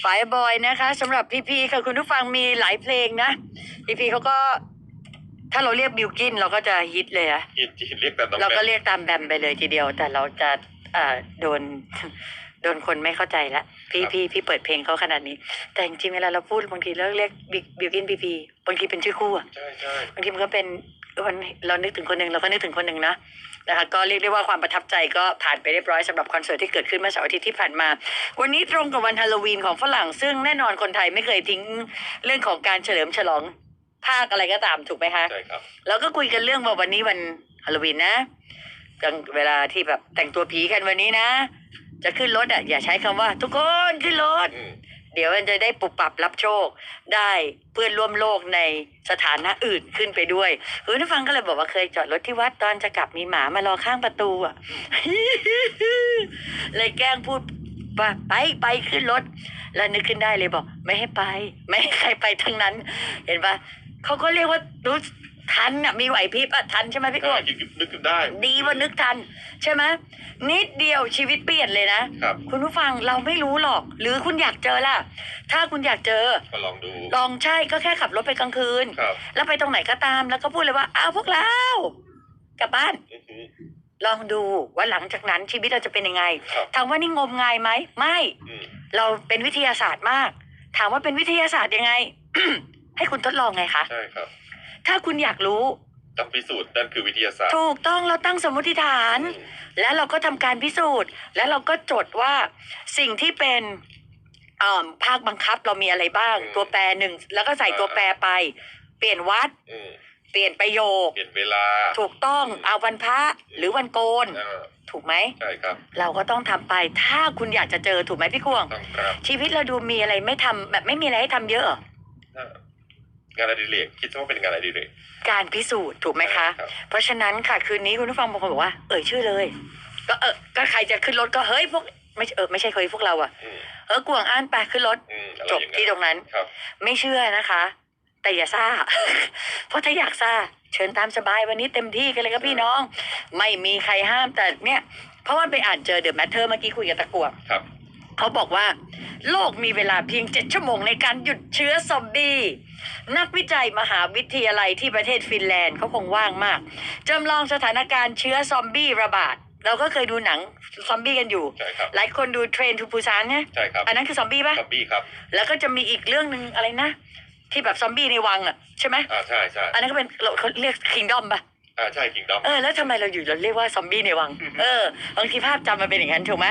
ไฟบอยนะคะสำหรับพีพีค่ะคุณผู้ฟังมีหลายเพลงนะพีพีเขาก็ ถ้าเราเรียกบิวกินเราก็จะฮิตเลยอะยินจีเรียกแต่น้องเราแบก็มเรียกตามแบมไปเลยทีเดียว แต่เราจะเอ่อโดนโดนคนไม่เข้าใจละพี่พี่พี่เปิดเพลงเขาขนาดนี้ แต่จริงๆเวลาเราพูดบางทีเราเรียกบิวกินพีพีบางทีเป็นชื่อคู่อะใช่ใช่บางทีมันก็เป็นวันเรานึกถึงคนหนึ่งเราก็นึกถึงคนหนึ่งนะ นะคะก็เรียกได้ว่าความประทับใจก็ผ่านไปเรียบร้อยสำหรับคอนเสิร์ตที่เกิดขึ้นเมื่อเสาร์อาทิตย์ที่ผ่านมา วันนี้ตรงกับวันฮาโลวีนของฝรั่ง ซึ่งแน่นอนคนไทยไม่เคยทิ้งเรื่องของการเฉลิมฉลองภาคอะไรก็ตามถูกไหมคะใช่ครับแล้วก็คุยกันเรื่องว่าวันนี้วันฮาโลวีนนะกลางเวลาที่แบบแต่งตัวผีกันวันนี้นะ จะขึ้นรถอะอย่าใช้คำว่า ทุกคนขึ้นรถอืม เดี๋ยวมันจะได้ปุบปรับรับโชค ได้เพื่อนร่วมโลกในสถานะอื่นขึ้นไปด้วยคุณผู้ฟังก็เลยบอกว่าเคยจอดรถที่วัดตอนจะกลับมีหมามารอข้างประตูอะเลยแกล้งพูดว่าไปไปขึ้นรถ แล้วนึกขึ้นได้เลยบอก ไม่ให้ไป ไม่ให้ใครไปทั้งนั้น เห็นปะเขาก็เรียกว่ารู้ ทันอะมีไหวพริบอะทันใช่ไหมพี่ใช่กุ้งคิดนึกขึ้นได้ ดีว่านึกทัน ใช่ไหมนิดเดียวชีวิตเปลี่ยนเลยนะครับ คุณผู้ฟังเราไม่รู้หรอก หรือคุณอยากเจอล่ะ ถ้าคุณอยากเจอ ก็ลองดู ลองใช่ก็แค่ขับรถไปกลางคืน ครับแล้วไปตรงไหนก็ตามแล้วก็พูดเลยว่าอ้าวพวกเรากลับบ้าน อือหือ ลองดูว่าหลังจากนั้นชีวิตเราจะเป็นยังไงครับ ถามว่านี่งมงายไหมไม่ อืมเราเป็นวิทยาศาสตร์มาก ถามว่าเป็นวิทยาศาสตร์ยังไง ให้คุณทดลองไงคะ ใช่ครับ ถ้าคุณอยากรู้ต้องพิสูจน์นั่นคือวิทยาศาสตร์ ถูกต้องเราตั้งสมมติฐานอืมแล้วเราก็ทำการพิสูจน์ แล้วเราก็จดว่าสิ่งที่เป็นเอ่อภาคบังคับเรามีอะไรบ้างตัวแปรหนึ่งแล้วก็ใส่ตัวแปรไป เปลี่ยนวัด อืมเปลี่ยนประโยค เปลี่ยนเวลา ถูกต้องเอาวันพระหรือวันโกน อ่าถูกไหม ใช่ครับเราก็ต้องทำไปถ้าคุณอยากจะเจอถูกไหมพี่กวงต้องครับชีวิตเราดูมีอะไรไม่ทำแบบไม่มีอะไรให้ทำเยอะเหรออ่า งานอดิเรกคิดว่าเป็นงานอดิเรก การพิสูจน์ถูกไหมคะรับ เพราะฉะนั้นค่ะคืนนี้คุณผู้ฟังบางคนบอกว่า เอ่ยชื่อเลย ก็เออก็ใครจะขึ้นรถก็เฮ้ยพวกไม่ใช่เออไม่ใช่เคยพวกเราอะอืมเออกวงอ่านไปขึ้นรถ อืมอะไรจบอย่างที่ตรงนั้น ครับ ไม่เชื่อนะคะ แต่อย่าซ่า เพราะถ้าอยากซ่าเชิญตามสบายวันนี้เต็มที่กันเลยครับพี่น้อง ไม่มีใครห้ามแต่เนี่ย เพราะว่าไปอ่านเจอเดอะแมทเทอร์เมื่อกี้คุยกับตะกัว ครับ เขาบอกว่า โลกมีเวลาเพียงเจ็ดชั่วโมงในการหยุดเชื้อซอมบี้ นักวิจัยมหาวิทยาลัยที่ประเทศฟินแลนด์เขาคงว่างมากจำลองสถานการณ์เชื้อซอมบี้ระบาด เราก็เคยดูหนังซอมบี้กันอยู่ ใช่ครับ หลายคนดูเทรนทูปูซานเนี่ยใช่ครับอันนั้นคือซอมบี้ปะซับบี้ครับ แล้วก็จะมีอีกเรื่องหนึ่งอะไรนะ ที่แบบซอมบี้ในวังอะใช่ไหมอ่าใช่ใช่อันนั้นก็เป็นเราเขาเรียกคิงดอมปะ อ่าใช่คิงดอม เออแล้วทำไมเราอยู่เราเรียกว่าซอมบี้ในวังเออบางทีภาพจำมันเป็นอย่างนั้นถูกไหม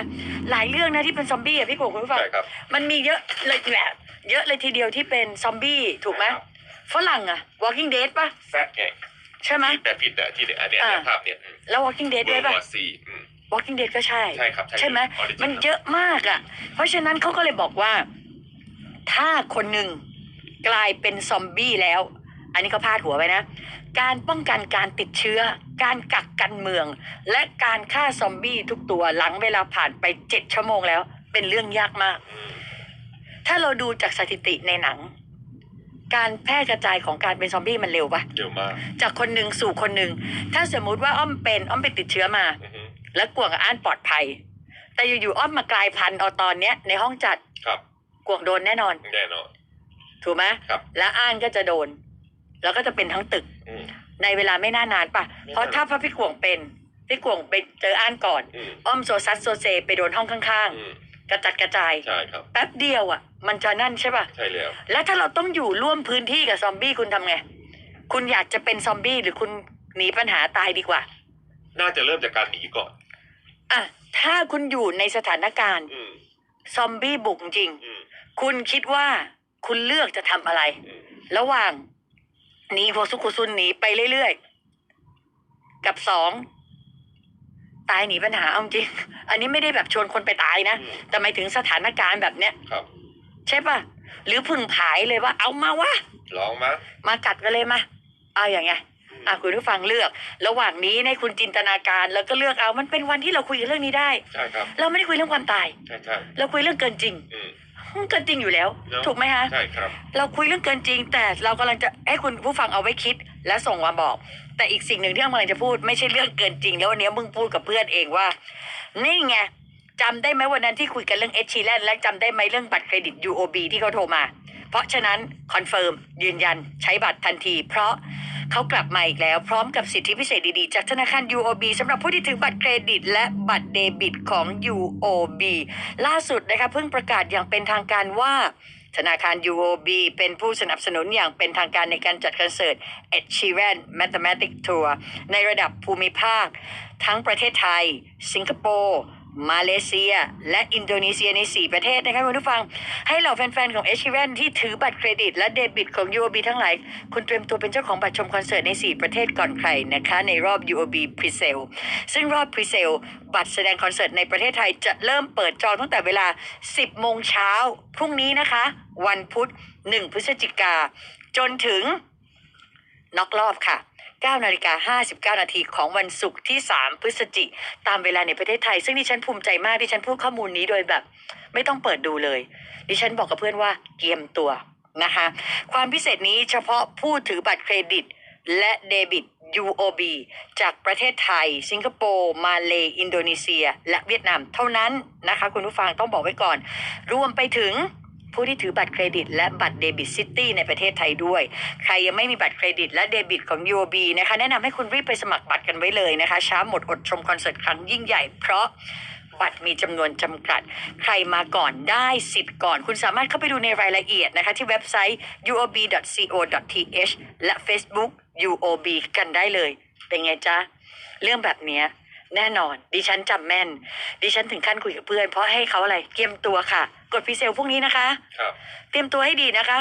หลายเรื่องนะที่เป็นซอมบี้อะพี่โกคุณผู้ฟังใช่ครับมันมีเยอะเลยแหละเยอะเลยทีเดียวที่เป็นซอมบี้ถูกไหมใช่ครับฝรั่งอะ Walking Dead ปะแซดไงใช่ไหมแต่ผิดอะที่เนี่ยอันเนี้ยอ่า เนี่ยภาพเนี่ยอืมแล้ว Walking Dead เวอด้วยร์ปะ วอร์ซีอืม Walking Dead ก็ใช่ ใช่ครับใช่ไหม original มันเยอะมากอะเพราะฉะนั้นเขาก็เลยบอกว่า ถ้าคนหนึ่งกลายเป็นซอมบี้แล้ว อันนี้ก็พาดหัวไว้นะ การป้องกันการติดเชื้อ การกักกันเมือง และการฆ่าซอมบี้ทุกตัวหลังเวลาผ่านไปเจ็ดชั่วโมงแล้ว เป็นเรื่องยากมากอืมถ้าเราดูจากสถิติในหนัง การแพร่กระจายของการเป็นซอมบี้มันเร็วปะเร็วมาก จากคนหนึ่งสู่คนหนึ่งถ้าสมมุติว่าอ้อมเป็นอ้อมไปติดเชื้อมาอือฮึแล้วกวงกับอ้านปลอดภัย แต่อยู่ๆอ้อมมากลายพันธุ์เอาตอนเนี้ยในห้องจัดครับกวงโดนแน่นอน แน่นอนถูกไหมครับ แล้วอ้านก็จะโดน แล้วก็จะเป็นทั้งตึก อืม ในเวลาไม่น่านานปะไม่นาน เพราะถ้าพระพี่กวงเป็นพี่กวงไปเจออ้านก่อน อืมอ้อมโซซัสโซเซไปโดนห้องข้างอืมๆ กระจัดกระจาย ใช่ครับ แป๊บเดียวอะ มันจะนั่นใช่ปะใช่แล้ว แล้วถ้าเราต้องอยู่ร่วมพื้นที่กับซอมบี้คุณทำไง คุณอยากจะเป็นซอมบี้หรือคุณหนีปัญหาตายดีกว่า น่าจะเริ่มจากการหนีก่อน อะ ถ้าคุณอยู่ในสถานการณ์อืม ซอมบี้บุกจริง อืม คุณคิดว่าคุณเลือกจะทำอะไร อืม ระหว่าง หนีโพสุกุซุนหนีไปเรื่อยๆ กับสองตายหนีปัญหาเอาจริง อันนี้ไม่ได้แบบชวนคนไปตายนะอืมแต่หมายถึงสถานการณ์แบบเนี้ยครับ ใช่ปะหรือพึ่งผายเลยว่า เอามาวะลองมามากัดกันเลยมาเอาอย่างไงอะคุณผู้ฟังเลือก ระหว่างนี้ในคุณจินตนาการแล้วก็เลือกเอามันเป็นวันที่เราคุยกันเรื่องนี้ได้ ใช่ครับ เราไม่ได้คุยเรื่องความตาย ใช่ใช่เราคุยเรื่องเกินจริงอืม เกินจริงอยู่แล้วเนอะถูกไหมฮะใช่ครับ เราคุยเรื่องเกินจริง แต่เรากำลังจะให้คุณผู้ฟังเอาไว้คิด และส่งมาบอก แต่อีกสิ่งหนึ่งที่เรากำลังจะพูดไม่ใช่เรื่องเกินจริง แล้ววันนี้มึงพูดกับเพื่อนเองว่า นี่ไงจำได้ไหมวันนั้นที่คุยกันเรื่องเอชีแลนและจำได้ไหมเรื่องบัตรเครดิต UOB ที่เขาโทรมา เพราะฉะนั้นคอนเฟิร์มยืนยันใช้บัตรทันที เพราะเขากลับมาอีกแล้วพร้อมกับสิทธิพิเศษดีๆ จากธนาคาร UOB สำหรับผู้ที่ถือบัตรเครดิต และบัตรเดบิตของ UOB ล่าสุดนะคะเพิ่งประกาศอย่างเป็นทางการว่าธนาคาร UOB เป็นผู้สนับสนุนอย่างเป็นทางการในการจัดคอนเสิร์ต Ed Sheeran Mathematic Tour ในระดับภูมิภาค ทั้งประเทศไทย สิงคโปร์ มาเลเซีย และอินโดนีเซียใน 4 ประเทศนะคะคุณผู้ฟัง ให้เหล่าแฟนๆ ของ Ed Sheeran ที่ถือบัตรเครดิต และเดบิตของ UOB ทั้งหลาย คุณเตรียมตัวเป็นเจ้าของบัตรชมคอนเสิร์ตใน 4 ประเทศก่อนใครนะคะ ในรอบ UOB Pre-sale ซึ่งรอบ Pre-sale บัตรแสดงคอนเสิร์ตในประเทศไทยจะเริ่มเปิดจองตั้งแต่เวลา 10 โมงเช้าพรุ่งนี้นะคะ วันพุธ 1 พฤศจิกาจนถึงน็อกรอบค่ะ 9นาฬิกา59 นาทีของวันศุกร์ที่ 3 พฤศจิกตามเวลาในประเทศไทย ซึ่งดิฉันภูมิใจมากดิฉันพูดข้อมูลนี้โดยแบบ ไม่ต้องเปิดดูเลย ดิฉันบอกกับเพื่อนว่าเกียมตัวนะคะความพิเศษนี้เฉพาะผู้ถือบัตรเครดิตและเดบิต UOB จากประเทศไทย สิงคโปร์ มาเลอินโดนีเซีย และเวียดนามเท่านั้นนะคะ คุณผู้ฟังต้องบอกไว้ก่อน รวมไปถึง ผู้ที่ถือบัตรเครดิต และบัตรเดบิตซิตี้ในประเทศไทยด้วย ใครยังไม่มีบัตรเครดิต และเดบิตของ UOB นะคะ แนะนำให้คุณรีบไปสมัครบัตรกันไว้เลยนะคะ ช้าหมดอดชมคอนเสิร์ตครั้งยิ่งใหญ่ เพราะบัตรมีจำนวนจำกัด ใครมาก่อนได้สิทธิ์ก่อน คุณสามารถเข้าไปดูในรายละเอียดนะคะ ที่เว็บไซต์ uob.co.th และ Facebook UOB กันได้เลย เป็นไงจ๊ะ เรื่องแบบเนี้ย แน่นอน ดิฉันจำแม่น ดิฉันถึงขั้นคุยกับเพื่อน เพราะให้เขาอะไรเตรียมตัวค่ะ กดพิเซลพวกนี้นะคะครับเตรียมตัวให้ดีนะคะ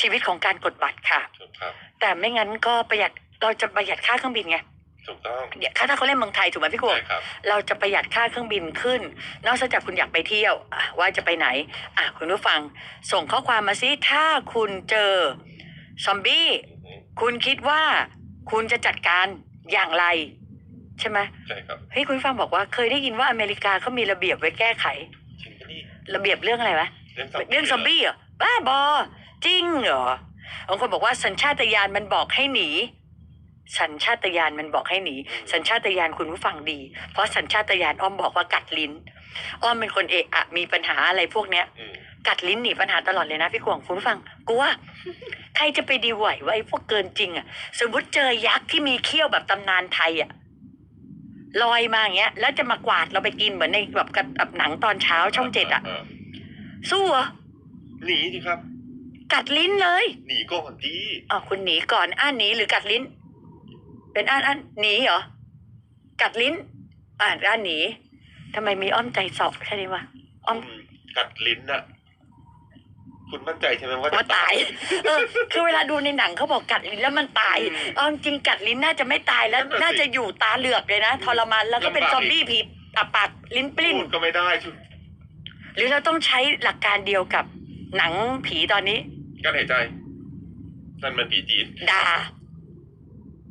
ชีวิตของการกดบัตรค่ะถูกครับแต่ไม่งั้นก็ประหยัดเราจะประหยัดค่าเครื่องบินไงถูกต้องเดี๋ยวถ้าถ้าเขาเล่นเมืองไทยถูกไหมพี่กวงใช่ครับเราจะประหยัดค่าเครื่องบินขึ้น นอกจากคุณอยากไปเที่ยวอะว่าจะไปไหน อะคุณผู้ฟัง ส่งข้อความมาสิถ้าคุณเจอซอมบี้อืมคุณคิดว่าคุณจะจัดการอย่างไร ใช่ไหมใช่ครับเฮ้ยคุณผู้ฟังบอกว่าเคยได้ยินว่าอเมริกาเขามีระเบียบไว้แก้ไข จริงปะนี่ระเบียบเรื่องอะไรวะเรื่องซอมบี้เรื่องซอมบี้เหรอบ้าบอ จริงเหรอบางคนบอกว่าสัญชาตญาณมันบอกให้หนี สัญชาตญาณมันบอกให้หนี สัญชาตญาณคุณผู้ฟังดี เพราะสัญชาตญาณอ้อมบอกว่ากัดลิ้น อ้อมเป็นคนเอะอะมีปัญหาอะไรพวกเนี้ย อืมกัดลิ้นหนีปัญหาตลอดเลยนะพี่กวางคุณผู้ฟังกลัวใครจะไปดีไหวว่าไอ้พวกเกินจริงอะ สมมติเจอยักษ์ที่มีเขี้ยวแบบตำนานไทยอะ ลอยมาอย่างเงี้ย แล้วจะมากวาดเราไปกินเหมือนในแบบกับแบบหนังตอนเช้าช่องเจ็ดอะสู้เหรอหนีสิครับ กัดลิ้นเลย หนีก่อนดีอ๋อคุณหนีก่อนอ้านหนีหรือกัดลิ้น เป็นอ้านอ้านหนีเหรอกัดลิ้น อ่านอ้านหนีทำไมมีอ้อมใจสอบแค่นี้วะอ้อมอืมกัดลิ้นน่ะ คุณมั่นใจใช่ไหมว่าจะว่าตาย เออ คือเวลาดูในหนังเขาบอกกัดลิ้นแล้วมันตายอืมเอาจริงๆกัดลิ้นน่าจะไม่ตายแล้วนั่นน่ะสิน่าจะอยู่ตาเหลือกเลยนะทรมานแล้วก็เป็นลำบากซอมบี้ผีอับปากลิ้นปลิ้นพูดก็ไม่ได้ชุดหรือเราต้องใช้หลักการเดียวกับหนังผีตอนนี้การหายใจนั่นมันผีจีนด่า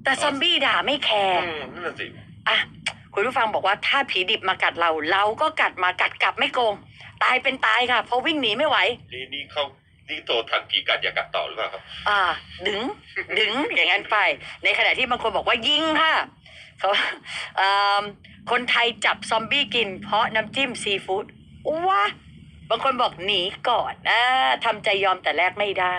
แต่ซอมบี้ด่าไม่แคร์อืมนั่นน่ะสิอะ คุณผู้ฟังบอกว่าถ้าผีดิบมากัดเรา เราก็กัดมากัดกลับไม่โกง ตายเป็นตายค่ะ เพราะวิ่งหนีไม่ไหว นี่นี่เขานี่โตทันผีกัดอย่ากัดต่อหรือเปล่าครับ อ่า ดึง ดึง อย่างนั้นไป ในขณะที่บางคนบอกว่ายิงค่ะเขาอ่าคนไทยจับซอมบี้กิน เพราะน้ำจิ้มซีฟู้ดว้าบางคนบอกหนีก่อนนะทำใจยอมแต่แรกไม่ได้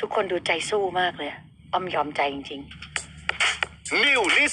ทุกคนดูใจสู้มากเลยอะอ้อมยอมใจจริง ๆ New Nissan